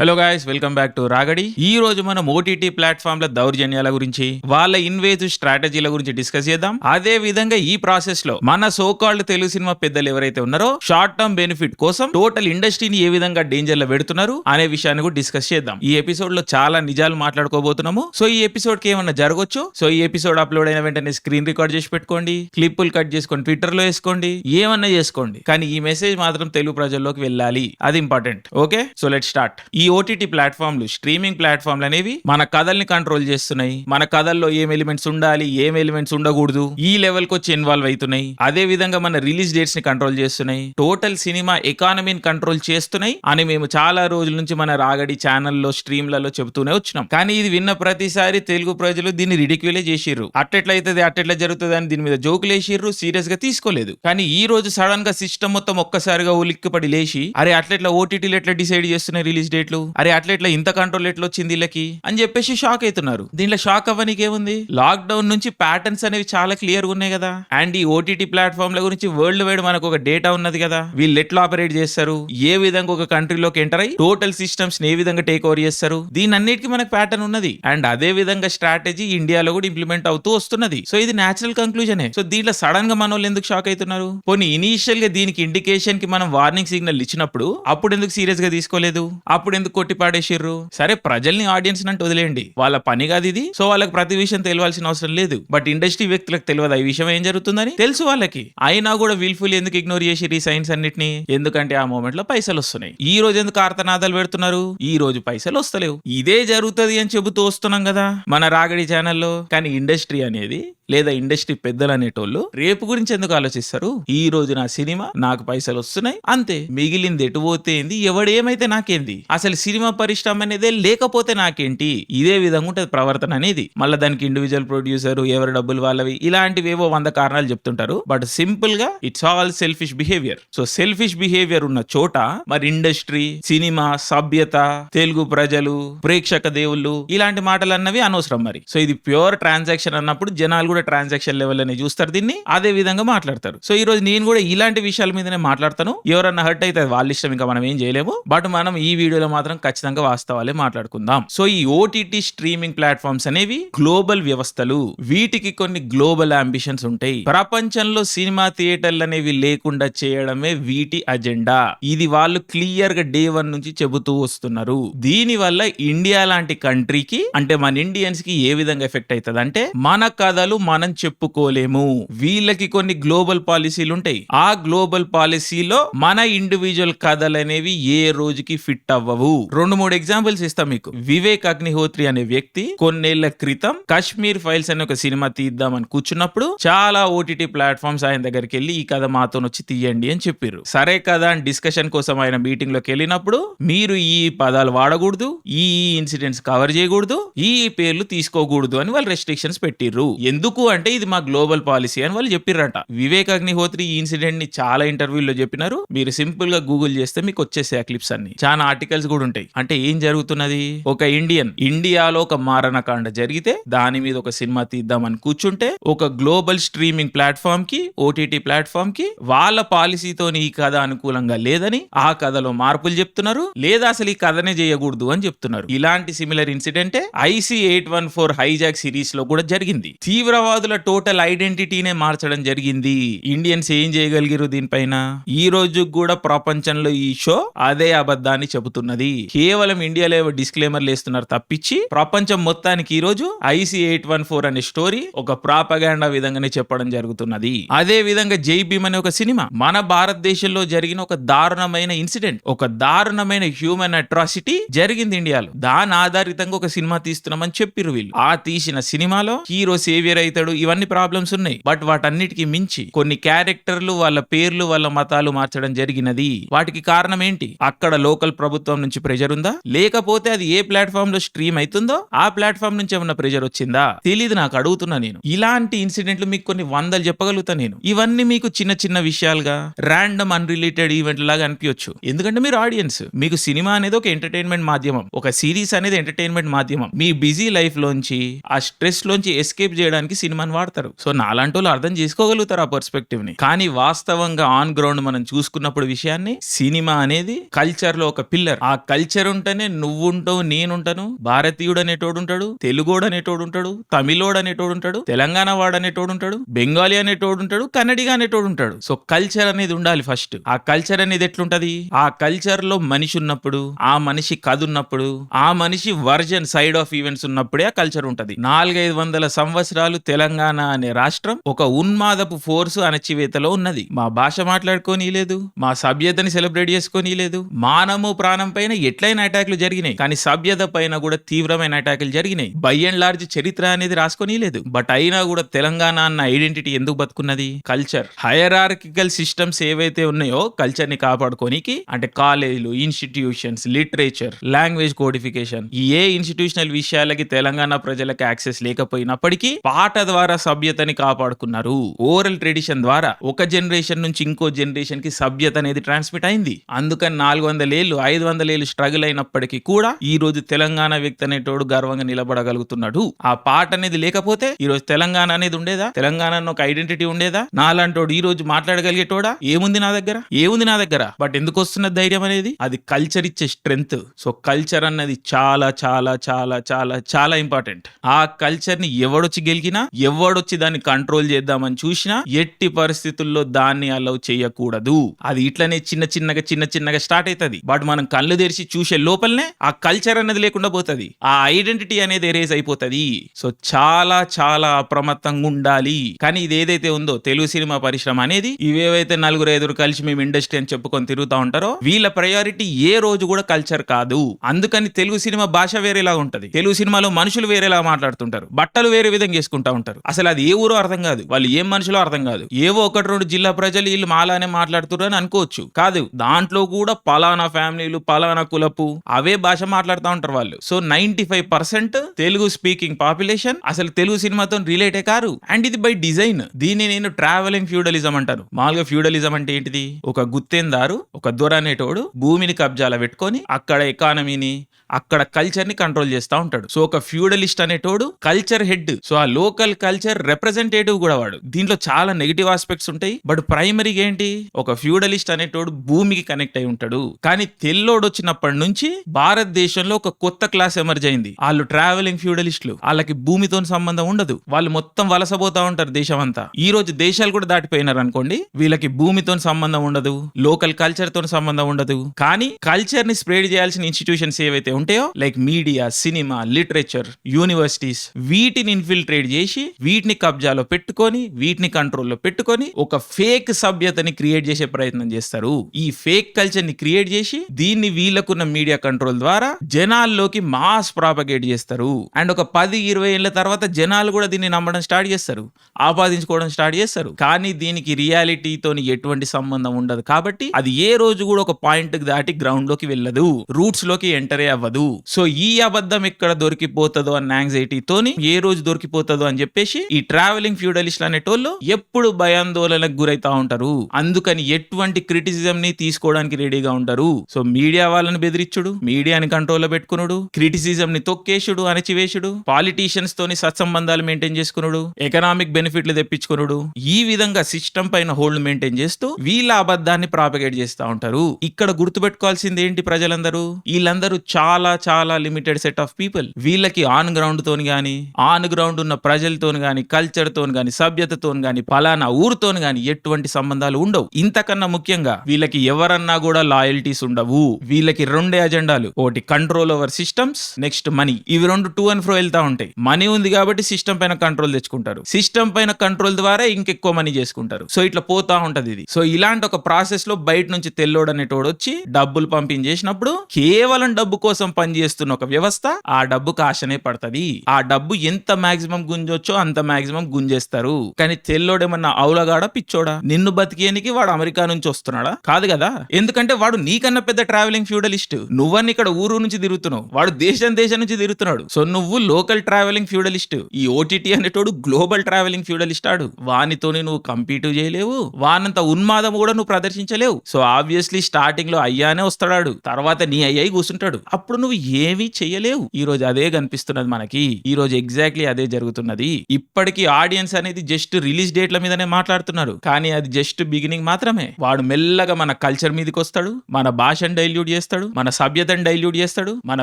Hello guys welcome back to రాగడి ఈ రోజు మనం ఓటీటీ ప్లాట్ఫామ్ల దౌర్జన్యాల గురించి వాళ్ళ ఇన్వేజ్ స్ట్రాటజీల గురించి డిస్కస్ చేద్దాం. అదే విధంగా ఈ ప్రాసెస్లో మన సోకాల్డ్ తెలుగు సినిమా పెద్దలు ఎవరైతే ఉన్నారో షార్ట్ టర్మ్ బెనిఫిట్ కోసం టోటల్ ఇండస్ట్రీని ఏ విధంగా డేంజర్లో పెడుతున్నారు అనే విషయాన్ని కూడా డిస్కస్ చేద్దాం. ఈ ఎపిసోడ్లో చాలా నిజాలు మాట్లాడుకోబోతున్నాము. సో ఈ ఎపిసోడ్కి ఏమన్నా జరగొచ్చు? సో ఈ ఎపిసోడ్ అప్లోడ్ అయిన వెంటనే స్క్రీన్ రికార్డ్ చేసి పెట్టుకోండి క్లిప్పులు కట్ చేసుకొని ట్విట్టర్లో వేసుకోండి ఏమన్నా చేసుకోండి. కానీ ఈ మెసేజ్ మాత్రం తెలుగు ప్రజల్లోకి వెళ్ళాలి. అది important okay so let start ఈ ఓటీటీ ప్లాట్ఫామ్లు స్ట్రీమింగ్ ప్లాట్ఫామ్లు అనేవి మన కథల్ని కంట్రోల్ చేస్తున్నాయి. మన కథల్లో ఏం ఎలిమెంట్స్ ఉండాలి ఏం ఎలిమెంట్స్ ఉండకూడదు ఈ లెవెల్కి వచ్చి ఇన్వాల్వ్ అవుతున్నాయి. అదే విధంగా మన రిలీజ్ డేట్స్ని కంట్రోల్ చేస్తున్నాయి. టోటల్ సినిమా ఎకానమీని కంట్రోల్ చేస్తున్నాయి అని మేము చాలా రోజుల నుంచి మన రాగడి ఛానల్లో స్ట్రీమ్లలో చెబుతూనే వచ్చినాం. కానీ ఇది విన్న ప్రతిసారి తెలుగు ప్రజలు దీన్ని రిడిక్యులే చేసిర్రు. అట్టెట్లయితే అట్టెట్లా జరుగుతుంది అని దీని మీద జోకులు వేసిర్రు సీరియస్గా తీసుకోలేదు. కానీ ఈ రోజు సడన్గా సిస్టమ్ మొత్తం ఒక్కసారిగా ఉలిక్కిపడి లేచి అరే అట్లెట్లా ఓటీటీలు ఎట్లా డిసైడ్ చేస్తున్నాయి రిలీజ్ డేట్లు? అరే అట్లెట్లా ఇంత కంట్రోల్ ఎట్లా వచ్చింది వీళ్ళకి అని చెప్పేసి షాక్ అవుతున్నారు దీనిలో షాక్ అవ్వనీకి ఏముంది లాక్ డౌన్ నుంచి ప్యాటర్న్స్ అనేవి చాలా క్లియర్గా ఉన్నాయి కదా అండ్ ఈ ఓటీటీ ప్లాట్ఫామ్ల గురించి వరల్డ్ వైడ్ మనకు ఒక డేటా ఉన్నది కదా వీళ్ళు ఎట్లా ఆపరేట్ చేస్తారు ఏ విధంగా ఒక కంట్రీలోకి ఎంటర్ అయ్యి టోటల్ సిస్టమ్స్ ఏ విధంగా టేక్ ఓవర్ చేస్తారు దీని అన్నిటికీ మనకు ప్యాటర్న్ ఉన్నది అండ్ అదే విధంగా స్ట్రాటజీ ఇండియాలో కూడా ఇంప్లిమెంట్ అవుతూ వస్తున్నది సో ఇది నేచురల్ కంక్లూజనే సో దీంట్లో సడన్గా మన వాళ్ళు ఎందుకు షాక్ అవుతున్నారు కొన్ని ఇనీషియల్గా దీనికి ఇండికేషన్కి మనం వార్నింగ్ సిగ్నల్ ఇచ్చినప్పుడు అప్పుడు ఎందుకు సీరియస్గా తీసుకోలేదు అప్పుడు ఎందుకు కొట్టి పాడేసిర్రు? సరే ప్రజల్ని ఆడియన్స్ అంటే వదిలేయండి. వాళ్ళ పని కాదు ఇది. సో వాళ్ళకి ప్రతి విషయం తెలియాల్సిన అవసరం లేదు. బట్ ఇండస్ట్రీ వ్యక్తులకు తెలియదు. ఈ విషయం ఏం జరుగుతుందని తెలుసు వాళ్ళకి. అయినా కూడా విల్ఫుల్ ఎందుకు ఇగ్నోర్ చేసి ఈ సైన్స్ అన్నిటిని? ఎందుకంటే ఆ మూమెంట్లో పైసలు వస్తున్నాయి. ఈ రోజు ఎందుకు ఆర్తనాదాలు పెడుతున్నారు? ఈ రోజు పైసలు వస్తలేవు. ఇదే జరుగుతుంది అని చెబుతూ వస్తున్నాం కదా మన రాగడి ఛానల్లో. కానీ ఇండస్ట్రీ అనేది లేదా ఇండస్ట్రీ పెద్దలు అనేటోళ్ళు రేపు గురించి ఎందుకు ఆలోచిస్తారు? ఈ రోజు నా సినిమా నాకు పైసలు వస్తున్నాయి. అంతే. మిగిలింది ఎటు పోతే ఏంది ఎవడేమైతే నాకేంది? అసలు సినిమా పరిశ్రమ అనేదే లేకపోతే నాకేంటి? ఇదే విధంగా ఉంటుంది ప్రవర్తన అనేది. మళ్ళీ దానికి ఇండివిజువల్ ప్రొడ్యూసర్ ఎవరి డబ్బులు వాళ్ళవి ఇలాంటివి ఏవో వంద కారణాలు చెప్తుంటారు. బట్ సింపుల్గా it's all selfish behaviour so selfish behaviour ఉన్న చోట మరి ఇండస్ట్రీ సినిమా సభ్యత తెలుగు ప్రజలు ప్రేక్షక దేవుళ్ళు ఇలాంటి మాటలు అన్నవి అనవసరం మరి. సో ఇది ప్యూర్ ట్రాన్సాక్షన్ అన్నప్పుడు జనాలు కూడా ట్రాన్సాక్షన్ లెవెల్ అని చూస్తారు దీన్ని. అదే విధంగా మాట్లాడతారు. సో ఈ రోజు నేను కూడా ఇలాంటి విషయాల మీదనే మాట్లాడతాను. ఎవరన్నా హర్ట్ అయితే వాళ్ళ ఇష్టం ఇంకా మనం ఏం చేయలేము. బట్ మనం ఈ వీడియోలో మాత్రం ఖచ్చితంగా వాస్తవాలే మాట్లాడుకుందాం. సో ఈ ఓటీటీ స్ట్రీమింగ్ ప్లాట్ఫామ్స్ అనేవి గ్లోబల్ వ్యవస్థలు. వీటికి కొన్ని గ్లోబల్ అంబిషన్స్ ఉంటాయి. ప్రపంచంలో సినిమా థియేటర్లు అనేవి లేకుండా చేయడమే వీటి అజెండా ఇది వాళ్ళు క్లియర్గా డే వన్ నుంచి చెబుతూ వస్తున్నారు. దీని వల్ల ఇండియా లాంటి కంట్రీకి అంటే మన ఇండియన్స్కి ఏ విధంగా ఎఫెక్ట్ అవుతుంది అంటే మన కథలు మనం చెప్పుకోలేము. వీళ్ళకి కొన్ని గ్లోబల్ పాలసీలు ఉంటాయి. ఆ గ్లోబల్ పాలసీలో మన ఇండివిజువల్ కథలు అనేవి ఏ రోజుకి ఫిట్ అవ్వవు. రెండు మూడు ఎగ్జాంపుల్స్ ఇస్తాం మీకు. వివేక్ అగ్నిహోత్రి అనే వ్యక్తి కొన్నేళ్ళ క్రితం కాశ్మీర్ ఫైల్స్ అనే ఒక సినిమా తీద్దామని కూర్చున్నప్పుడు చాలా ఓటీటీ ప్లాట్ఫామ్స్ ఆయన దగ్గరికి వెళ్ళి ఈ కథ మాతో వచ్చి తీయండి అని చెప్పారు సరే కదా అని డిస్కషన్ కోసం ఆయన మీటింగ్లోకి వెళ్ళినప్పుడు మీరు ఈ పదాలు వాడకూడదు ఈ ఇన్సిడెంట్స్ కవర్ చేయకూడదు ఈ పేర్లు తీసుకోకూడదు అని వాళ్ళు రెస్ట్రిక్షన్స్ పెట్టిర్రు. ఎందుకు అంటే ఇది మా గ్లోబల్ పాలసీ అని వాళ్ళు చెప్పిర్రంట. వివేక్ అగ్నిహోత్రి ఈ ఇన్సిడెంట్ని చాలా ఇంటర్వ్యూల్లో చెప్పినారు. మీరు సింపుల్గా గూగుల్ చేస్తే మీకు వచ్చేసే క్లిప్స్ అన్ని. చాలా ఆర్టికల్స్ కూడా ఉంటాయి అంటే ఏం జరుగుతున్నది? ఒక ఇండియన్ ఇండియాలో ఒక మారణకాండ జరిగితే దాని మీద ఒక సినిమా తీద్దామని కూర్చుంటే ఒక గ్లోబల్ స్ట్రీమింగ్ ప్లాట్ఫామ్కి ఓటీటీ ప్లాట్ఫామ్కి వాళ్ళ పాలసీతో ఈ కథ అనుకూలంగా లేదని ఆ కథలో మార్పులు చెప్తున్నారు. లేదా అసలు ఈ కథనే చేయకూడదు అని చెప్తున్నారు. ఇలాంటి similar ఇన్సిడెంటే IC eight one four hijack సిరీస్లో కూడా జరిగింది. తీవ్రవాదుల టోటల్ ఐడెంటిటీనే మార్చడం జరిగింది. ఇండియన్స్ ఏం చేయగలిగారు దీనిపైన? ఈ రోజు కూడా ప్రపంచంలో ఈ షో అదే అబద్ధాన్ని చెబుతున్నది. కేవలం ఇండియాలో డిస్క్లైమర్లు వేస్తున్నారు తప్పించి ప్రపంచం మొత్తానికి ఈ రోజు ఐసీ ఎయిట్ వన్ ఫోర్ అనే స్టోరీ ఒక ప్రాపగాండా విధంగానే చెప్పడం జరుగుతున్నది. అదే విధంగా జై భీమ్ అనే ఒక సినిమా మన భారతదేశంలో జరిగిన ఒక దారుణమైన ఇన్సిడెంట్ ఒక దారుణమైన హ్యూమన్ అట్రాసిటీ జరిగింది ఇండియాలో దాని ఆధారితంగా ఒక సినిమా తీస్తున్నామని చెప్పిరు వీళ్ళు. ఆ తీసిన సినిమాలో హీరో సేవియర్ అవుతాడు ఇవన్నీ ప్రాబ్లమ్స్ ఉన్నాయి. బట్ వాటన్నిటికి మించి కొన్ని క్యారెక్టర్లు వాళ్ళ పేర్లు వాళ్ళ మతాలు మార్చడం జరిగినది. వాటికి కారణం ఏంటి? అక్కడ లోకల్ ప్రభుత్వం నుంచి ప్రెజర్ ఉందా? లేకపోతే అది ఏ ప్లాట్ఫామ్లో స్ట్రీమ్ అవుతుందో ఆ ప్లాట్ఫామ్ నుంచి ఏమన్నా ప్రెజర్ వచ్చిందా? తెలీదు నాకు అడుగుతున్నా నేను. ఇలాంటి ఇన్సిడెంట్లు మీకు కొన్ని వందలు చెప్పగలుగుతా నేను. ఇవన్నీ మీకు చిన్న చిన్న విషయాలుగా ర్యాండమ్ అన్రిలేటెడ్ ఈవెంట్ లాగా అనిపించచ్చు. ఎందుకంటే మీరు ఆడియన్స్ మీకు సినిమా అనేది ఒక ఎంటర్టైన్మెంట్ మాధ్యమం. ఒక సిరీస్ అనేది ఎంటర్టైన్మెంట్ మాధ్యమం. మీ బిజీ లైఫ్ లోంచి ఆ స్ట్రెస్ లోంచి ఎస్కేప్ చేయడానికి సినిమాని వాడతారు. సో నాలాంటి వాళ్ళు అర్థం చేసుకోగలుగుతారు ఆ పర్స్పెక్టివ్ని. కానీ వాస్తవంగా ఆన్ గ్రౌండ్ మనం చూసుకున్నప్పుడు విషయాన్ని సినిమా అనేది కల్చర్లో ఒక పిల్లర్ ఆ కల్చర్ ఉంటేనే నువ్వుంటావు నేనుంటాను. భారతీయుడు అనేటోడు ఉంటాడు తెలుగోడు అనేటోడు ఉంటాడు తమిళోడు అనేటోడు ఉంటాడు తెలంగాణ వాడు అనేటోడు ఉంటాడు బెంగాలీ అనేటోడు ఉంటాడు కన్నడిగా అనేటోడు ఉంటాడు సో కల్చర్ అనేది ఉండాలి ఫస్ట్. ఆ కల్చర్ అనేది ఎట్లుంటది? ఆ కల్చర్లో మనిషి ఉన్నప్పుడు ఆ మనిషి కథ ఉన్నప్పుడు ఆ మనిషి వర్జన్ సైడ్ ఆఫ్ ఈవెంట్స్ ఉన్నప్పుడే ఆ కల్చర్ ఉంటది. నాలుగైదు వందల సంవత్సరాలు తెలంగాణ అనే రాష్ట్రం ఒక ఉన్మాదపు ఫోర్స్ అణచివేతలో ఉన్నది. మా భాష మాట్లాడుకోని లేదు మా సభ్యతని సెలబ్రేట్ చేసుకొని లేదు మానము ప్రాణం పైన ఎట్లయిన అటాక్లు జరిగినాయి. కానీ సభ్యత పైన కూడా తీవ్రమైన అటాకులు జరిగినాయి. బై అండ్ లార్జ్ చరిత్ర అనేది రాసుకొని లేదు. బట్ అయినా కూడా తెలంగాణ అన్న ఐడెంటిటీ ఎందుకు బతుకున్నది? కల్చర్ హయరార్కికల్ సిస్టమ్స్ ఏవైతే ఉన్నాయో కల్చర్ని కాపాడుకోనికి అంటే కాలేజీలు ఇన్స్టిట్యూషన్స్ లిటరేచర్ లాంగ్వేజ్ కోడిఫికేషన్ ఈ ఏ ఇన్స్టిట్యూషనల్ విషయాలకి తెలంగాణ ప్రజలకు యాక్సెస్ లేకపోయినప్పటికీ పాట ద్వారా సభ్యతని కాపాడుకున్నారు. ఓరల్ ట్రెడిషన్ ద్వారా ఒక జనరేషన్ నుంచి ఇంకో జనరేషన్కి సభ్యత అనేది ట్రాన్స్మిట్ అయింది. అందుకని నాలుగు వందల ఏళ్ళు ఐదు వందల ఏళ్ళు స్ట్రగుల్ అయినప్పటికీ కూడా ఈ రోజు తెలంగాణ వ్యక్తి అనేటోడు గర్వంగా నిలబడగలుగుతున్నాడు. ఆ పాట అనేది లేకపోతే ఈ రోజు తెలంగాణ అనేది ఉండేదా? తెలంగాణ ఒక ఐడెంటిటీ ఉండేదా? నాలాంటోడు ఈ రోజు మాట్లాడగలిగేటోడా? ఏముంది నా దగ్గర? ఏముంది నా దగ్గర? బట్ ఎందుకు వస్తున్న ధైర్యం అనేది? అది కల్చర్ ఇచ్చే స్ట్రెంగ్త్ సో కల్చర్ అన్నది చాలా చాలా చాలా చాలా చాలా ఇంపార్టెంట్ ఆ కల్చర్ని ఎవడొచ్చి గెలికినా ఎవడొచ్చి దాన్ని కంట్రోల్ చేద్దామని చూసినా ఎట్టి పరిస్థితుల్లో దాన్ని అలౌ చేయకూడదు. అది ఇట్లనే చిన్న చిన్నగా చిన్న చిన్నగా స్టార్ట్ అవుతుంది బట్ మనం కళ్ళు తెరిచి చూసే లోపలనే ఆ కల్చర్ అనేది లేకుండా పోతుంది. ఆ ఐడెంటిటీ అనేది ఎరేజ్ అయిపోతుంది. సో చాలా చాలా అప్రమత్తంగా ఉండాలి. కానీ ఇది ఏదైతే ఉందో తెలుగు సినిమా పరిశ్రమ అనేది ఇవేవైతే నలుగురు ఐదుగురు కలిసి మేము ఇండస్ట్రీ అని చెప్పుకొని తిరుగుతా ఉంటారో వీళ్ళ ప్రయారిటీ ఏ రోజు కూడా కల్చర్ కాదు. అందుకని తెలుగు సినిమా భాష వేరేలా ఉంటది. తెలుగు సినిమాలో మనుషులు వేరేలా మాట్లాడుతుంటారు. బట్టలు వేరే విధంగా వేసుకుంటా ఉంటారు. అసలు అది ఏ ఊరో అర్థం కాదు. వాళ్ళు ఏం మనుషులో అర్థం కాదు. ఏవో ఒకటి రెండు జిల్లా ప్రజలు వీళ్ళు మాలానే మాట్లాడుతున్నారు అని అనుకోవచ్చు. కాదు దాంట్లో కూడా పలానా ఫ్యామిలీలు పలానా కులపు అవే భాష మాట్లాడుతూ ఉంటారు వాళ్ళు. So ninety five percent Telugu speaking population అసలు తెలుగు సినిమాతో రిలేటే కారు. అండ్ ఇది బై డిజైన్. దీన్ని నేను ట్రావెలింగ్ ఫ్యూడలిజం అంటాను మామూలుగా ఫ్యూడలిజం అంటే ఏంటిది? ఒక గుత్తేందారు ఒక దొర అనేటోడు భూమిని కబ్జాల పెట్టుకొని అక్కడ ఎకానమీని అక్కడ కల్చర్ని కంట్రోల్ చేస్తా ఉంటాడు. సో ఒక ఫ్యూడలిస్ట్ అనేటోడు కల్చర్ హెడ్. సో ఆ లోకల్ కల్చర్ రిప్రజెంటేటివ్ కూడా వాడు. దీంట్లో చాలా నెగిటివ్ ఆస్పెక్ట్స్ ఉంటాయి. బట్ ప్రైమరీగా ఏంటి? ఒక ఫ్యూడలిస్ట్ అనేటోడు భూమికి కనెక్ట్ అయి ఉంటాడు. కానీ తెల్లోడు వచ్చినప్పటి నుంచి భారతదేశంలో ఒక కొత్త క్లాస్ ఎమర్జ్ అయింది. వాళ్ళు ట్రావెలింగ్ ఫ్యూడలిస్టులు. వాళ్ళకి భూమితో సంబంధం ఉండదు. వాళ్ళు మొత్తం వలసపోతా ఉంటారు దేశం అంతా ఈ రోజు దేశాలు కూడా దాటిపోయినారు అనుకోండి. వీళ్ళకి భూమితో సంబంధం ఉండదు. లోకల్ కల్చర్తో సంబంధం ఉండదు. కానీ కల్చర్ని స్ప్రెడ్ చేయాల్సిన ఇన్స్టిట్యూషన్స్ ఏవైతే ఉంటాయో like media cinema literature universities వీటిని ఇన్ఫిల్ట్రేట్ చేసి వీటిని కబ్జాలో పెట్టుకొని వీటిని కంట్రోల్లో పెట్టుకొని ఒక ఫేక్ సభ్యతని క్రియేట్ చేసే ప్రయత్నం చేస్తారు. ఈ ఫేక్ కల్చర్ని క్రియేట్ చేసి దీన్ని వీళ్ళ వీళ్ళకున్న మీడియా కంట్రోల్ ద్వారా జనాల్లోకి మాస్ ప్రాపగేట్ చేస్తారు. అండ్ ఒక పది ఇరవై ఏళ్ళ తర్వాత జనాలు కూడా దీన్ని నమ్మడం స్టార్ట్ చేస్తారు. ఆపాదించుకోవడం స్టార్ట్ చేస్తారు. కానీ దీనికి రియాలిటీతో ఎటువంటి సంబంధం ఉండదు కాబట్టి అది ఏ రోజు కూడా ఒక పాయింట్ దాటి గ్రౌండ్లోకి వెళ్ళదు. రూట్స్లోకి ఎంటరే అవ్వదు. సో ఈ అబద్ధం ఎక్కడ దొరికిపోతుందో అన్న యాంగ్జైటీతోని ఏ రోజు దొరికిపోతుందో అని చెప్పేసి ఈ ట్రావెలింగ్ ఫ్యూడలిస్ట్ అనేటోళ్ళు ఎప్పుడు భయాందోళనకు గురైతా ఉంటారు. అందుకని ఎటువంటి క్రిటిసిజం ని తీసుకోవడానికి రెడీగా ఉంటారు. సో మీడియా వాళ్ళని బెదిరించుడు మీడియాని కంట్రోల్లో పెట్టుకునుడు క్రిటిసిజం ని తొక్కేసుడు అణచివేసుడు పాలిటీషియన్స్ తోని సత్సంబంధాలు మెయింటైన్ చేసుకునుడు ఎకనామిక్ బెనిఫిట్లు తెప్పించుకునుడు ఈ విధంగా సిస్టమ్ పైన హోల్డ్ మెయింటైన్ చేస్తూ వీళ్ళ అబద్ధాన్ని ప్రాపగేట్ చేస్తూ ఉంటారు. ఇక్కడ గుర్తుపెట్టుకోవాల్సింది ఏంటి ప్రజలందరూ? వీళ్ళందరూ చాలా చాలా లిమిటెడ్ సెట్ ఆఫ్ పీపుల్. వీళ్ళకి ఆన్ గ్రౌండ్ తోని గాని ఆన్ గ్రౌండ్ ఉన్న ప్రజలతోని గాని కల్చర్ తోని గాని సభ్యతతోని గాని పలానా ఊరుతోని గాని ఎటువంటి సంబంధాలు ఉండవు. ఇంతకన్నా ముఖ్యంగా వీళ్ళకి ఎవరన్నా కూడా లాయల్టీస్ ఉండవు. వీళ్ళకి రెండే అజెండాలు. ఒకటి control over systems next money ఇవి రెండు టూ అండ్ ఫ్రో వెళ్తా ఉంటాయి. మనీ ఉంది కాబట్టి సిస్టమ్ పైన కంట్రోల్ తెచ్చుకుంటారు. సిస్టమ్ పైన కంట్రోల్ ద్వారా ఇంకెక్కువ మనీ చేసుకుంటారు. సో ఇట్లా పోతా ఉంటది ఇది. సో ఇలాంటి ఒక ప్రాసెస్లో బయట నుంచి తెల్లోడు అనేటోడు వచ్చి డబ్బులు పంపించేసినప్పుడు కేవలం డబ్బు కోసం పనిచేస్తున్న ఒక వ్యవస్థ ఆ డబ్బుకు ఆశనే పడుతుంది. ఆ డబ్బు ఎంత మాక్సిమం గుంజొచ్చో అంత మాక్సిమం గుంజేస్తారు. కానీ తెల్లోడేమన్నా అవులగాడ పిచ్చోడా? నిన్ను బతికేనికి వాడు అమెరికా నుంచి వస్తున్నాడా? కాదు కదా? ఎందుకంటే వాడు నీకన్నా పెద్ద ట్రావెలింగ్ ఫ్యూడలిస్ట్ నువ్వని ఇక్కడ ఊరు నుంచి తిరుగుతున్నావు. వాడు దేశం దేశం నుంచి తిరుగుతున్నాడు. సో నువ్వు లోకల్ ట్రావెలింగ్ ఫ్యూడలిస్ట్. ఈ ఓటీటీ అనేటోడు గ్లోబల్ ట్రావెలింగ్ ఫ్యూడలిస్ట్ ఆడు. వానితోని నువ్వు కంపీట్ చేయలేవు. వానంత ఉన్మాదం కూడా నువ్వు ప్రదర్శించలేవు. సో ఆబ్వియస్లీ స్టార్టింగ్లో అయ్యానే వస్తాడు తర్వాత నీ అయ్యాయి కూర్చుంటాడు అప్పుడు నువ్వు ఏమీ చేయలేవు. ఈ రోజు అదే కనిపిస్తున్నది మనకి. ఈ రోజు ఎగ్జాక్ట్లీ అదే జరుగుతున్నది. ఇప్పటికీ ఆడియన్స్ అనేది జస్ట్ రిలీజ్ డేట్ల మీదనే మాట్లాడుతున్నారు. కానీ అది జస్ట్ బిగినింగ్ మాత్రమే. వాడు మెల్లగా మన కల్చర్ మీదకి వస్తాడు మన భాషను డైల్యూట్ చేస్తాడు. చేస్తాడు? మన సభ్యతను డైల్యూట్ చేస్తాడు? మన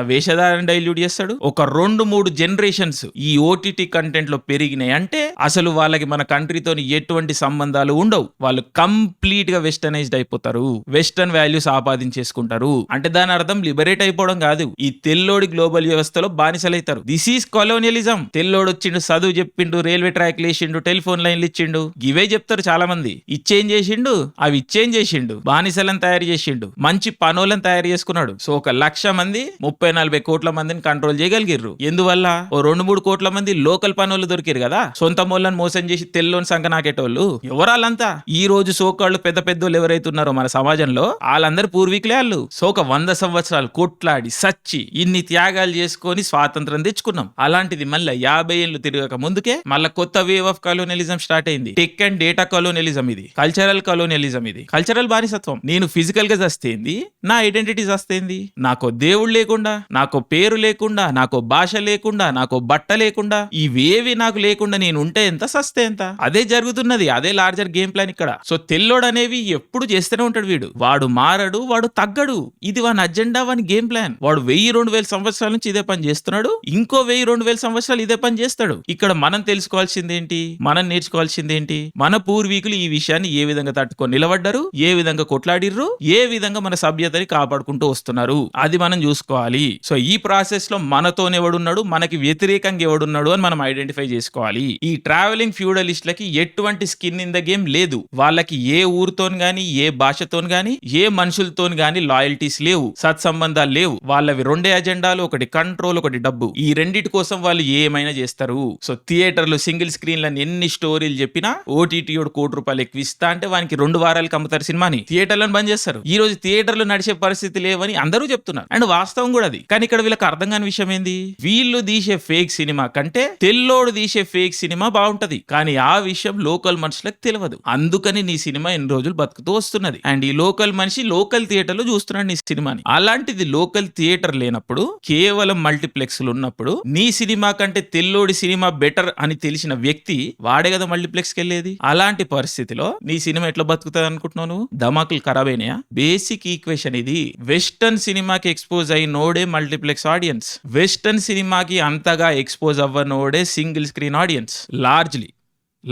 వేషధారని డైల్యూట్ చేస్తాడు? ఒక రెండు మూడు జనరేషన్స్ ఈ ఓటీటీ కంటెంట్లో పెరిగినాయి. అంటే అసలు వాళ్ళకి మన కంట్రీతో ఎటువంటి సంబంధాలు ఉండవు. వాళ్ళు కంప్లీట్గా వెస్టర్నైజ్డ్ అయిపోతారు. వెస్టర్న్ వాల్యూస్ ఆపాదించేసుకుంటారు. అంటే దాని అర్థం లిబరేట్ అయిపోవడం కాదు. ఈ తెల్లోడి గ్లోబల్ వ్యవస్థలో బానిసలైతారు. దిస్ ఈస్ కొలోనియలిజం తెల్లోడు వచ్చిండు చదువు చెప్పిండు రైల్వే ట్రాక్ లేచిండు టెలిఫోన్ లైన్లు ఇచ్చిండు. ఇవే చెప్తారు చాలా మంది ఇచ్చేం చేసిండు? అవి ఇచ్చేం చేసిండు? బానిసలను తయారు చేసిండు. మంచి పనులను తయారు చేసుకున్నాడు సో ఒక లక్ష మంది ముప్పై నలభై కోట్ల మందిని కంట్రోల్ చేయగలిగిర్రు. ఎందువల్ల? ఓ రెండు మూడు కోట్ల మంది లోకల్ పనులు దొరికిరు కదా. సొంత మూలని మోసం చేసి తెల్లోని సంఖ నాకేటోళ్ళు ఎవరాలంతా ఈ రోజు సోకాళ్ళు పెద్ద పెద్దోళ్ళు ఎవరైతే ఉన్నారో మన సమాజంలో వాళ్ళందరూ పూర్వీకులే వాళ్ళు సో ఒక వంద సంవత్సరాలు కొట్లాడి సచ్చి ఇన్ని త్యాగాలు చేసుకొని స్వాతంత్రం తెచ్చుకున్నాం. అలాంటిది మళ్ళీ యాభై ఏళ్ళు తిరగక ముందుకే మళ్ళీ కొత్త వేవ్ ఆఫ్ కలోనియలిజం స్టార్ట్ అయింది. టెక్ అండ్ డేటా కలోనియలిజం ఇది. కల్చరల్ కలోనియలిజం ఇది. కల్చరల్ బానిసత్వం. నేను ఫిజికల్గా చస్తేంది నా ఐడెంటిటీ చస్తేంది? నాకు దేవుడు లేకుండా నాకు పేరు లేకుండా నాకు భాష లేకుండా నాకు బట్ట లేకుండా ఇవేవి నాకు లేకుండా నేను ఉంటే ఎంత సస్తే ఎంత? అదే జరుగుతున్నది అదే లార్జర్ గేమ్ ప్లాన్ ఇక్కడ. సో తెల్లోడు అనేవి ఎప్పుడు చేస్తూనే ఉంటాడు వీడు. వాడు మారడు వాడు తగ్గడు. ఇది వాని అజెండా వాని గేమ్ ప్లాన్. వాడు వెయ్యి రెండు వేల సంవత్సరాల నుంచి ఇదే పని చేస్తున్నాడు ఇంకో వెయ్యి రెండు వేల సంవత్సరాలు ఇదే పని చేస్తాడు. ఇక్కడ మనం తెలుసుకోవాల్సింది ఏంటి మనం నేర్చుకోవాల్సింది ఏంటి మన పూర్వీకులు ఈ విషయాన్ని ఏ విధంగా తట్టుకొని నిలబడ్డారు? ఏ విధంగా కొట్లాడిర్రు? ఏ విధంగా మన సభ్యతని కాపాడుకుంటారు చేసుకుంటూ వస్తున్నారు. అది మనం చూసుకోవాలి. సో ఈ ప్రాసెస్లో మనతోనే ఎవడున్నాడు? మనకి వ్యతిరేకంగా ఎవడున్నాడు అని మనం ఐడెంటిఫై చేసుకోవాలి. ఈ ట్రావెలింగ్ ఫ్యూడలిస్ట్లకి ఎటువంటి స్కిన్ ఇన్ ద గేమ్ లేదు. వాళ్ళకి ఏ ఊరితో గాని ఏ భాషతో గాని ఏ మనుషులతో గాని లాయల్టీస్ లేవు. సత్సంబంధాలు లేవు. వాళ్ళవి రెండే అజెండాలు ఒకటి కంట్రోల్ ఒకటి డబ్బు. ఈ రెండిటి కోసం వాళ్ళు ఏమైనా చేస్తారు? సో థియేటర్లు సింగిల్ స్క్రీన్లను ఎన్ని స్టోరీలు చెప్పినా ఓటీటీ కోటి రూపాయలు ఎక్కువ ఇస్తా అంటే వానికి రెండు వారాలు అమ్ముతారు సినిమాని. థియేటర్లను బంద్ చేస్తారు. ఈ రోజు థియేటర్లు నడిచే పరిస్థితి లేవని అందరూ చెప్తున్నారు. అండ్ వాస్తవం కూడా అది. కానీ ఇక్కడ వీళ్ళకి అర్థం కాని విషయం ఏంది? వీళ్ళు తీసే ఫేక్ సినిమా కంటే తెల్లోడు తీసే ఫేక్ సినిమా బాగుంటది. కానీ ఆ విషయం లోకల్ మనుషులకు తెలియదు అందుకని నీ సినిమా ఎన్ని రోజులు బతుకుతూ వస్తున్నది. అండ్ ఈ లోకల్ మనిషి లోకల్ థియేటర్లో చూస్తున్నాడు నీ సినిమాని. అలాంటిది లోకల్ థియేటర్ లేనప్పుడు కేవలం మల్టీప్లెక్స్ ఉన్నప్పుడు నీ సినిమా కంటే తెల్లోడి సినిమా బెటర్ అని తెలిసిన వ్యక్తి వాడే కదా మల్టీప్లెక్స్కి వెళ్ళేది? అలాంటి పరిస్థితిలో నీ సినిమా ఎట్లా బతుకుతుంది అనుకుంటున్నావు నువ్వు? ధమాకులు ఖరాబ్ అయినాయా బేసిక్ ఈక్వేషన్ ఇది. వెస్టర్న్ సినిమాకి ఎక్స్పోజ్ అయ్యి నోడే మల్టీప్లెక్స్ ఆడియన్స్ వెస్టర్న్ సినిమాకి అంతగా expose అవ్వనోడే single screen audience largely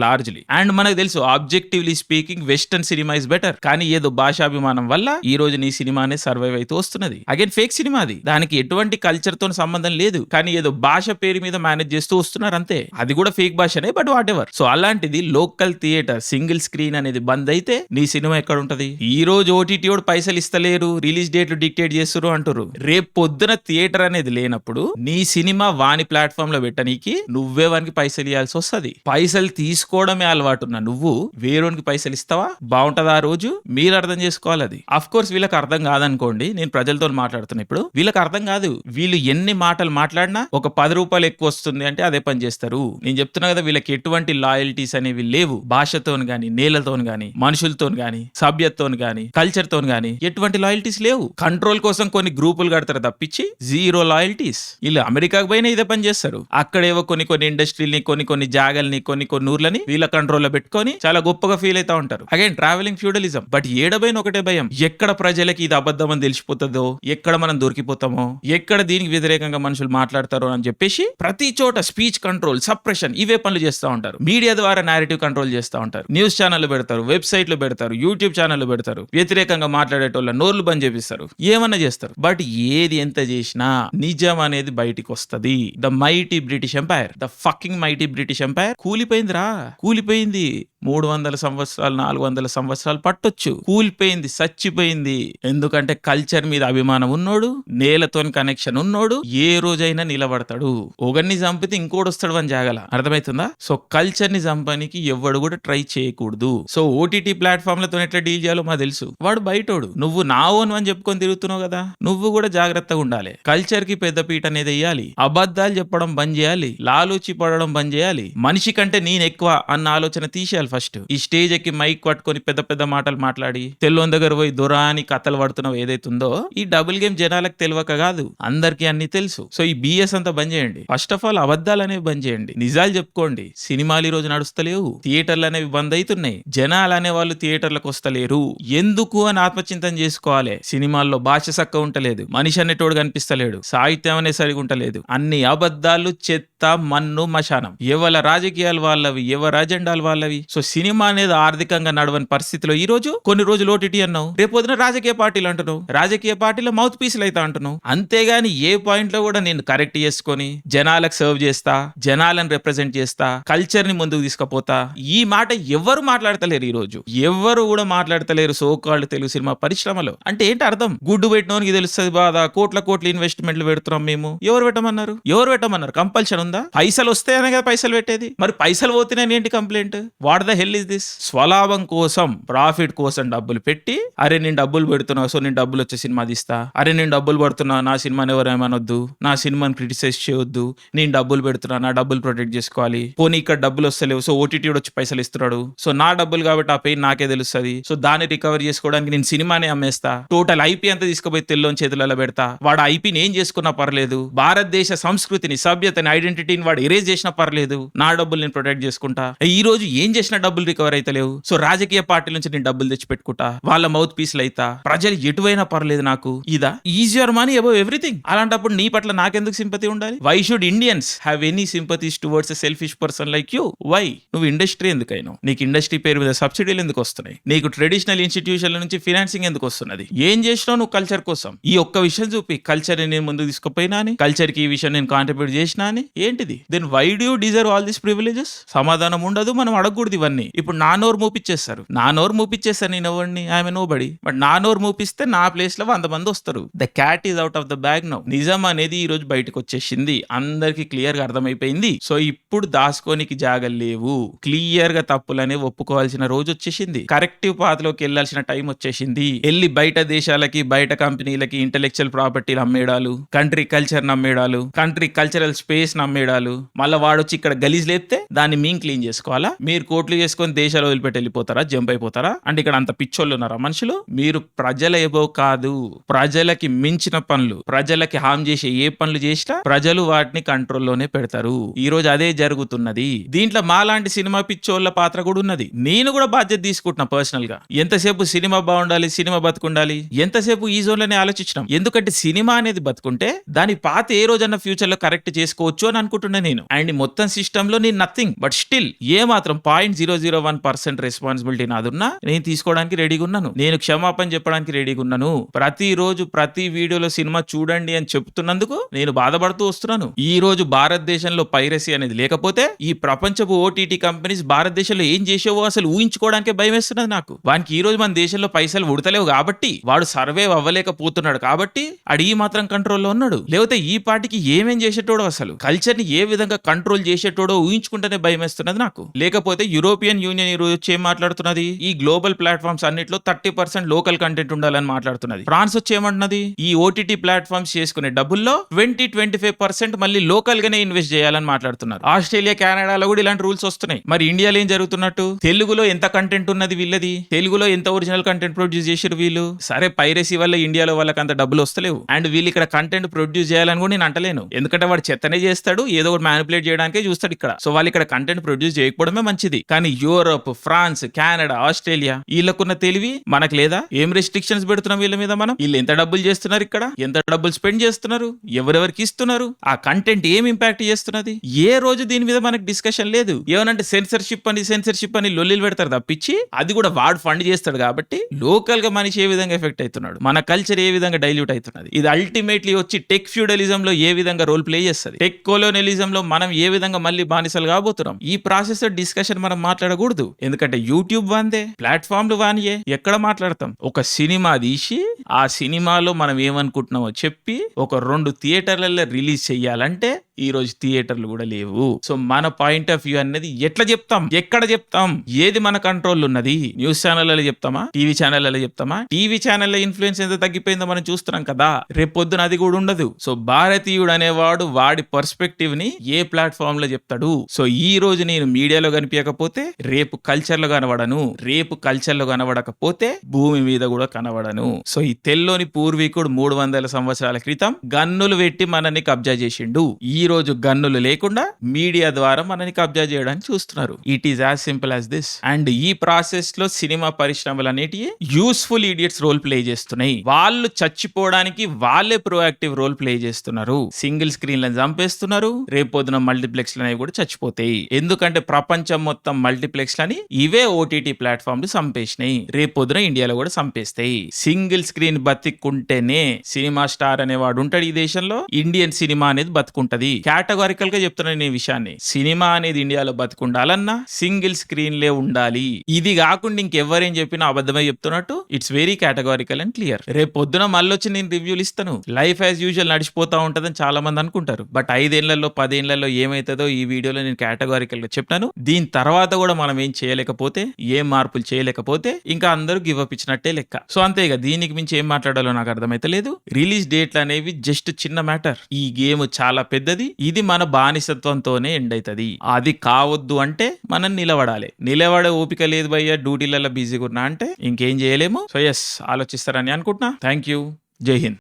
largely and మనకు తెలుసు objectively speaking western cinema is better కానీ ఏదో భాషాభిమానం వల్ల ఈ రోజు నీ సినిమానే సర్వైవ్ అయితే వస్తున్నది. అగైన్ ఫేక్ సినిమా అది. దానికి ఎటువంటి కల్చర్తో సంబంధం లేదు. కానీ ఏదో భాష పేరు మీద మేనేజ్ చేస్తూ వస్తున్నారు అంతే. అది కూడా ఫేక్ భాషనే బట్ వాట్ ఎవర్ సో అలాంటిది లోకల్ థియేటర్ సింగిల్ స్క్రీన్ అనేది బంద్ అయితే నీ సినిమా ఎక్కడ ఉంటది? ఈ రోజు ఓటీటీ వాడు పైసలు ఇస్తలేరు రిలీజ్ డేట్లు డిక్టేట్ చేస్తారు అంటారు రేపు పొద్దున థియేటర్ అనేది లేనప్పుడు నీ సినిమా వాని ప్లాట్ఫామ్లో పెట్టనీకి నువ్వే వానికి పైసలు ఇవ్వాల్సి వస్తది. పైసలు తీసు తీసుకోవడమే అలవాటు ఉన్న. నువ్వు వేరేనికి పైసలు ఇస్తావా? బాగుంటదా ఆ రోజు? మీరు అర్థం చేసుకోవాలి అది. అఫ్ కోర్స్ వీళ్ళకి అర్థం కాదనుకోండి. నేను ప్రజలతో మాట్లాడుతున్నా ఇప్పుడు. వీళ్ళకి అర్థం కాదు. వీళ్ళు ఎన్ని మాటలు మాట్లాడినా ఒక పది రూపాయలు ఎక్కువ వస్తుంది అంటే అదే పని చేస్తారు. నేను చెప్తున్నా కదా వీళ్ళకి ఎటువంటి లాయల్టీస్ అనేవి లేవు. భాషతోని గాని నేలతోని గాని మనుషులతోని గాని సభ్యతతోని గాని కల్చర్ తోని గాని ఎటువంటి లాయల్టీస్ లేవు. కంట్రోల్ కోసం కొన్ని గ్రూపులు కడతారు తప్పించి జీరో లాయల్టీస్ వీళ్ళు అమెరికాకు పోయినా ఇదే పని చేస్తారు. అక్కడేవో కొన్ని కొన్ని ఇండస్ట్రీని కొన్ని కొన్ని జాగల్ని కొన్ని కొన్ని ఊర్లని వీళ్ళ కంట్రోల్లో పెట్టుకొని చాలా గొప్పగా ఫీల్ అవుతా ఉంటారు. అగైన్ ట్రావెలింగ్ ఫ్యూడలిజం బట్ ఏడబైన ఒకటే భయం. ఎక్కడ ప్రజలకి ఇది అబద్ధం అని తెలిసిపోతుందో ఎక్కడ మనం దొరికిపోతామో ఎక్కడ దీనికి వ్యతిరేకంగా మనుషులు మాట్లాడతారో అని చెప్పేసి ప్రతి చోట స్పీచ్ కంట్రోల్ సప్రెషన్ ఇవే పనులు చేస్తూ ఉంటారు. మీడియా ద్వారా నేరేటివ్ కంట్రోల్ చేస్తూ ఉంటారు. న్యూస్ ఛానల్ పెడతారు వెబ్సైట్లు పెడతారు యూట్యూబ్ ఛానల్ పెడతారు. వ్యతిరేకంగా మాట్లాడేటోళ్ళ నోర్లు బంద్ చేపిస్తారు. ఏమన్నా చేస్తారు. బట్ ఏది ఎంత చేసినా నిజం అనేది బయటికి వస్తది. The mighty British empire the fucking mighty British empire కూలిపోయిందిరా. కూలిపోయింది. మూడు వందల సంవత్సరాలు నాలుగు వందల సంవత్సరాలు పట్టొచ్చు. కూలిపోయింది చచ్చిపోయింది. ఎందుకంటే కల్చర్ మీద అభిమానం ఉన్నోడు నేలతోని కనెక్షన్ ఉన్నోడు ఏ రోజైనా నిలబడతాడు. ఒకరిని చంపితే ఇంకోటి వస్తాడు అని జాగల. అర్థమవుతుందా సో కల్చర్ని చంపడానికి ఎవడు కూడా ట్రై చేయకూడదు. సో ఓటీటీ ప్లాట్ఫామ్లతో ఎట్లా డీల్ చేయాలో మా తెలుసు. వాడు బయటోడు. నువ్వు నా ఓన్ అని చెప్పుకొని తిరుగుతున్నావు కదా? నువ్వు కూడా జాగ్రత్తగా ఉండాలి. కల్చర్కి పెద్ద పీట అనేది వేయాలి. అబద్ధాలు చెప్పడం బంద్ చేయాలి. లాలూచి పడడం బంద్ చేయాలి. మనిషి కంటే నేను ఎక్కువ అన్న ఆలోచన తీసేయాలి ఫస్ట్. ఈ స్టేజ్ ఎక్కి మైక్ పట్టుకొని పెద్ద పెద్ద మాటలు మాట్లాడి తెల్లోని దగ్గర పోయి దొరా అని కథలు పడుతున్నావు ఏదైతే ఉందో ఈ డబుల్ గేమ్ జనాలకు తెలియక కాదు అందరికీ అన్ని తెలుసు. సో ఈ బిఎస్ అంతా బంద్ చేయండి. ఫస్ట్ ఆఫ్ ఆల్ అబద్ధాలు అనేవి బంద్ చేయండి. నిజాలు చెప్పుకోండి. సినిమాలు ఈ రోజు నడుస్తలేవు. థియేటర్లు అనేవి బంద్ అవుతున్నాయి జనాలు అనే వాళ్ళు థియేటర్లకు వస్తలేరు. ఎందుకు అని ఆత్మచింతన చేసుకోవాలి. సినిమాల్లో భాష సక్క ఉంటలేదు. మనిషి అనేటోడు కనిపిస్తలేడు. సాహిత్యం అనే సరిగా ఉంటలేదు. అన్ని అబద్ధాలు చెత్త మన్ను మశానం. ఎవల రాజకీయాలు వాళ్ళవి ఎవరి అజెండాలు వాళ్ళవి? సో సినిమా అనేది ఆర్థికంగా నడవని పరిస్థితిలో ఈ రోజు కొన్ని రోజులు ఓటీటీ అన్నావు. రేపొద్దున రాజకీయ పార్టీలు అంటున్నావు. రాజకీయ పార్టీలో మౌత్ పీసులు అయితే అంటున్నావు. అంతేగాని ఏ పాయింట్లో కూడా నేను కరెక్ట్ చేసుకొని జనాలకు సర్వ్ చేస్తా జనాలను రిప్రజెంట్ చేస్తా కల్చర్ని ముందుకు తీసుకుపోతా ఈ మాట ఎవరు మాట్లాడతలేరు ఈ రోజు. ఎవరు కూడా మాట్లాడతలేరు సోకాళ్ళు తెలుగు సినిమా పరిశ్రమలో. అంటే ఏంటి అర్థం? గుడ్డు పెట్టినోనికి తెలుస్తుంది బాధ. కోట్ల కోట్ల ఇన్వెస్ట్మెంట్లు పెడుతున్నాం మేము. ఎవరు పెట్టమన్నారు? ఎవరు పెట్టమన్నారు? కంపల్షన్ ఉందా? పైసలు వస్తేనే కదా పైసలు పెట్టేది. మరి పైసలు పోతేనే ఏంటి complaint what the hell is this? స్వలాభం కోసం ప్రాఫిట్ కోసం డబ్బులు పెట్టి అరే నేను డబ్బులు పెడుతున్నా సో నేను డబ్బులు వచ్చే సినిమా తీస్తా. అరే నేను డబ్బులు పడుతున్నా నా సినిమాని ఎవరు ఏమనొద్దు. నా సినిమాని క్రిటిసైజ్ చేయొద్దు. నేను డబ్బులు పెడుతున్నా నా డబ్బులు ప్రొటెక్ట్ చేసుకోవాలి. పోనీ ఇక్కడ డబ్బులు వస్తలేవు సో ఓటీటీ వచ్చి పైసలు ఇస్తున్నాడు. సో నా డబ్బులు కాబట్టి ఆ పెయిన్ నాకే తెలుస్తుంది. సో దాన్ని రికవర్ చేసుకోవడానికి నేను సినిమానే అమ్మేస్తా. టోటల్ ఐపీ అంతా తీసుకుపోయి తెల్లోని చేతులలో పెడతా. వాడు ఐపీని ఏం చేసుకున్నా పర్లేదు. భారతదేశ సంస్కృతిని సభ్యతని ఐడెంటిటీని వాడు ఎరేజ్ చేసినా పర్లేదు. నా డబ్బులు నేను ప్రొటెక్ట్ చేసుకుంటా. ఈ రోజు ఏం చేసిన డబ్బులు రికవర్ అయితలేవు సో రాజకీయ పార్టీల నుంచి నేను డబ్బులు తెచ్చి పెట్టుకుంటా వాళ్ళ మౌత్ పీస్లు అయితా. ప్రజలు ఎటువైనా పర్లేదు నాకు. ఇదా? ఈజియర్ మనీ అబౌవ్ ఎవ్రీథింగ్ అలాంటప్పుడు నీ పట్ల నాకెందుకు సింపతి ఉండాలి? Why should Indians have any sympathies towards a selfish person like you why నువ్వు ఇండస్ట్రీ ఎందుకైనా? నీకు ఇండస్ట్రీ పేరు మీద సబ్సిడీలు ఎందుకు వస్తున్నాయి? నీకు ట్రెడిషనల్ ఇన్స్టిట్యూషన్ల నుంచి ఫినాన్సింగ్ ఎందుకు వస్తున్నది? ఏం చేసినావు నువ్వు కల్చర్ కోసం? ఈ ఒక్క విషయం చూపి కల్చర్ నేను ముందుకు తీసుకుపోయినా అని? కల్చర్కి ఈ విషయం నేను కాంట్రిబ్యూట్ చేసినా అని? ఏంటిది? Then why do deserve all this privileges సమాధానం ఉండదు మనం అడగకూడదు ఇవన్నీ. ఇప్పుడు నా నోరు మూపిచ్చేస్తారు. నా నోరు నేను ఎవరిని? ఆమె నో బడి బట్ నా నోరు మూపిస్తే నా ప్లేస్లో వంద మంది వస్తారు. The cat is out of the bag now. నిజం అనేది ఈ రోజు బయటకు వచ్చేసింది. అందరికి క్లియర్గా అర్థమైపోయింది. సో ఇప్పుడు దాసుకోనికి జాగలు లేవు. క్లియర్గా తప్పులనే ఒప్పుకోవాల్సిన రోజు వచ్చేసింది. కరెక్టివ్ పాత్లోకి టైం వచ్చేసింది. వెళ్ళి బయట దేశాలకి బయట కంపెనీలకి ఇంటలెక్చువల్ ప్రాపర్టీలు అమ్మేడాలు. కంట్రీ కల్చర్ నమ్మేడాలు కంట్రీ కల్చరల్ స్పేస్ నమ్మేడాలు మళ్ళీ వాడొచ్చి ఇక్కడ గలీజ్ లేపితే దాన్ని మేము క్లీన్ చేసుకోవాలా? మీరు కోట్లు చేసుకొని దేశాలు వదిలిపెట్టి వెళ్ళిపోతారా? జంప్ అయిపోతారా? అండ్ ఇక్కడ అంత పిచ్చోళ్ళు ఉన్నారా మనుషులు? మీరు ప్రజల ఏవో కాదు. ప్రజలకి మించిన పనులు. ప్రజలకి హామ్ చేసే ఏ పనులు చేసినా ప్రజలు వాటిని కంట్రోల్లోనే పెడతారు. ఈ రోజు అదే జరుగుతున్నది. దీంట్లో మాలాంటి సినిమా పిచ్చోళ్ళ పాత్ర కూడా ఉన్నది. నేను కూడా బాధ్యత తీసుకుంటున్నా పర్సనల్గా ఎంతసేపు సినిమా బాగుండాలి సినిమా బతుకుండాలి? ఎంతసేపు ఈ జోన్లోనే ఆలోచించినాం ఎందుకంటే సినిమా అనేది బతుకుంటే దాని పాత ఏ రోజన్నా ఫ్యూచర్లో కరెక్ట్ చేసుకోవచ్చు అని అనుకుంటున్నా నేను. అండ్ మొత్తం సిస్టమ్లో నేను నథింగ్. బట్ స్టిల్ ఏ మాత్రం point zero zero one percent responsibility నాదున్నా నేను తీసుకోవడానికి రెడీగా ఉన్నాను నేను క్షమాపణ చెప్పడానికి రెడీగా ఉన్నాను ప్రతిరోజు ప్రతి వీడియోలో సినిమా చూడండి అని చెప్తున్నందుకు నేను బాధపడుతూ వస్తున్నాను. ఈ రోజు భారతదేశంలో పైరసీ అనేది లేకపోతే ఈ ప్రపంచపు ఓటీటీ కంపెనీస్ భారతదేశంలో ఏం చేసేవో అసలు ఊహించుకోవడానికే భయం వేస్తున్నది నాకు. వానికి ఈ రోజు మన దేశంలో పైసలు ఉడతలేవు కాబట్టి వాడు సర్వే అవ్వలేకపోతున్నాడు కాబట్టి ఆడు ఈ మాత్రం కంట్రోల్లో ఉన్నాడు. లేకపోతే ఈ పాటికి ఏమేం చేసేటోడో అసలు కల్చర్ని ఏ విధంగా కంట్రోల్ చేసేటోడో ఊహించుకుంటేనే భయం వేస్తున్నది నాకు. లేకపోతే యూరోపియన్ యూనియన్ ఈ రోజు ఏం మాట్లాడుతున్నది? ఈ గ్లోబల్ ప్లాట్ఫామ్స్ అన్నిట్లో థర్టీ పర్సెంట్ లోకల్ కంటెంట్ ఉండాలని మాట్లాడుతున్నది. ఫ్రాన్స్ వచ్చి ఏమంటున్నది? ఈ ఓటీటీ ప్లాట్ఫామ్స్ చేసుకునే డబ్బుల్లో ట్వంటీ ట్వంటీ ఫైవ్ పర్సెంట్ మళ్ళీ లోకల్ గానే ఇన్వెస్ట్ చేయాలని మాట్లాడుతున్నారు. ఆస్ట్రేలియా కెనడాలో కూడా ఇలాంటి రూల్స్ వస్తున్నాయి. మరి ఇండియాలో ఏం జరుగుతున్నట్టు? తెలుగులో ఎంత కంటెంట్ ఉన్నది వీళ్ళది? తెలుగులో ఎంత ఒరిజినల్ కంటెంట్ ప్రొడ్యూస్ చేసారు వీళ్ళు? సరే పైరసీ వల్ల ఇండియాలో వాళ్ళకి అంత డబ్బులు వస్తలేవు. అండ్ వీళ్ళు ఇక్కడ కంటెంట్ ప్రొడ్యూస్ చేయాలని కూడా నేను అంటలేను. ఎందుకంటే వాడు చెత్తనే చేస్తాడు ఏదో ఒకటి మ్యానిపులేట్ చేయడానికే చూస్తాడు ఇక్కడ. సో వాళ్ళు ఇక్కడ కంటెంట్ ప్రొడ్యూస్ చేయకపోవడమే మంచిది. కానీ యూరోప్ ఫ్రాన్స్ కెనడా ఆస్ట్రేలియా వీళ్ళకున్న తెలివి మనకు లేదా? ఏం రెస్ట్రిక్షన్స్ పెడుతున్నాం వీళ్ళ మీద మనం? వీళ్ళు ఎంత డబ్బులు చేస్తున్నారు ఇక్కడ? ఎంత డబ్బులు స్పెండ్ చేస్తున్నారు? ఎవరెవరికి ఇస్తున్నారు? ఆ కంటెంట్ ఏం ఇంపాక్ట్ చేస్తున్నది? ఏ రోజు దీని మీద మనకు డిస్కషన్ లేదు. ఏమనంటే సెన్సర్షిప్ అని సెన్సర్షిప్ అని లొల్లిలు పెడతారు తప్పించి అది కూడా వాడు ఫండ్ చేస్తాడు కాబట్టి లోకల్గా మనిషి ఏ విధంగా ఎఫెక్ట్ అవుతున్నాడు? మన కల్చర్ ఏ విధంగా డైల్యూట్ అవుతున్నది? ఇది అల్టిమేట్లీ వచ్చి టెక్ ఫ్యూడలిజం లో ఏ విధంగా రోల్ ప్లే చేస్తుంది? టెక్ కోలోనలిజం లో మనం ఏ విధంగా మళ్ళీ బానిసలు కాబోతున్నాం? ఈ ప్రాసెస్ డిస్కషన్ మనం మాట్లాడకూడదు. ఎందుకంటే యూట్యూబ్ వాందే ప్లాట్ఫామ్లు వానియే. ఎక్కడ మాట్లాడతాం? ఒక సినిమా తీసి ఆ సినిమాలో మనం ఏమనుకుంటున్నామో చెప్పి ఒక రెండు థియేటర్లలో రిలీజ్ చెయ్యాలంటే ఈ రోజు థియేటర్లు కూడా లేవు. సో మన పాయింట్ ఆఫ్ వ్యూ అనేది ఎట్లా చెప్తాం? ఎక్కడ చెప్తాం? ఏది మన కంట్రోల్ ఉన్నది? న్యూస్ ఛానల్లో చెప్తామా? టీవీ ఛానళ్ళలో చెప్తామా? టీవీ ఛానల్లో ఇన్ఫ్లుయెన్స్ ఎంత తగ్గిపోయిందో మనం చూస్తున్నాం కదా. రేపు పొద్దున అది కూడా ఉండదు. సో భారతీయుడు అనేవాడు వాడి పర్స్పెక్టివ్ని ఏ ప్లాట్ఫామ్లో చెప్తాడు? సో ఈ రోజు నేను మీడియాలో కనిపించకపోతే రేపు కల్చర్లో కనబడను రేపు కల్చర్లో కనబడకపోతే భూమి మీద కూడా కనబడను. సో ఈ తెల్లోని పూర్వీకుడు మూడు వందల సంవత్సరాల క్రితం గన్నులు పెట్టి మనని కబ్జా చేసిండు. ఈ రోజు గన్నులు లేకుండా మీడియా ద్వారా మనని కబ్జా చేయడానికి చూస్తున్నారు. It is as simple as this and ఈ ప్రాసెస్లో సినిమా పరిశ్రమలు అనేటివి యూస్ఫుల్ ఈడియట్స్ రోల్ ప్లే చేస్తున్నాయి. వాళ్ళు చచ్చిపోవడానికి వాళ్ళే ప్రోయాక్టివ్ రోల్ ప్లే చేస్తున్నారు. సింగిల్ స్క్రీన్లను చంపేస్తున్నారు. రేపు పొద్దున మల్టీప్లెక్స్ అనేవి కూడా చచ్చిపోతాయి. ఎందుకంటే ప్రపంచం మొత్తం మల్టీప్లెక్స్ అని ఇవే ఓటీటీ ప్లాట్ఫామ్లు చంపేసినాయి రేపు పొద్దున ఇండియాలో కూడా చంపేస్తాయి సింగిల్ స్క్రీన్ బతికుంటేనే సినిమా స్టార్ అనేవాడు ఉంటాడు ఈ దేశంలో. ఇండియన్ సినిమా అనేది బతుకుంటది. కేటగారికల్గా చెప్తున్నాను నేను ఈ విషయాన్ని. సినిమా అనేది ఇండియాలో బతుకుండాలన్నా సింగిల్ స్క్రీన్ లే ఉండాలి. ఇది కాకుండా ఇంకెవరేం చెప్పినా అబద్ధమే చెప్తున్నట్టు it's very categorical and clear. రేపు పొద్దున మళ్ళీ వచ్చి నేను రివ్యూలు ఇస్తాను. లైఫ్ యాజ్ యూజువల్ నడిచిపోతా ఉంటదని చాలా మంది అనుకుంటారు. బట్ ఐదేళ్ళలో పదేళ్ళలో ఏమైతుందో ఈ వీడియోలో నేను కేటగారికల్గా చెప్పినాను. దీని తర్వాత కూడా మనం ఏం చేయలేకపోతే ఏం మార్పులు చేయలేకపోతే ఇంకా అందరూ గివ్ అప్ ఇచ్చినట్టే లెక్క. సో అంతేగా. దీనికి మించి ఏం మాట్లాడాలో నాకు అర్థమైతే లేదు. రిలీజ్ డేట్లు అనేవి జస్ట్ చిన్న మ్యాటర్ ఈ గేమ్ చాలా పెద్దది. ఇది మన బానిసత్వంతోనే ఎండ్ అవుతుంది అది కావద్దు అంటే మనం నిలబడాలి. నిలబడే ఓపిక లేదు భయ్య. డ్యూటీలలో బిజీగా ఉన్నా అంటే ఇంకేం చేయలేము. సో ఎస్ ఆలోచిస్తారని అనుకుంటున్నా. థ్యాంక్ యూ జై హింద్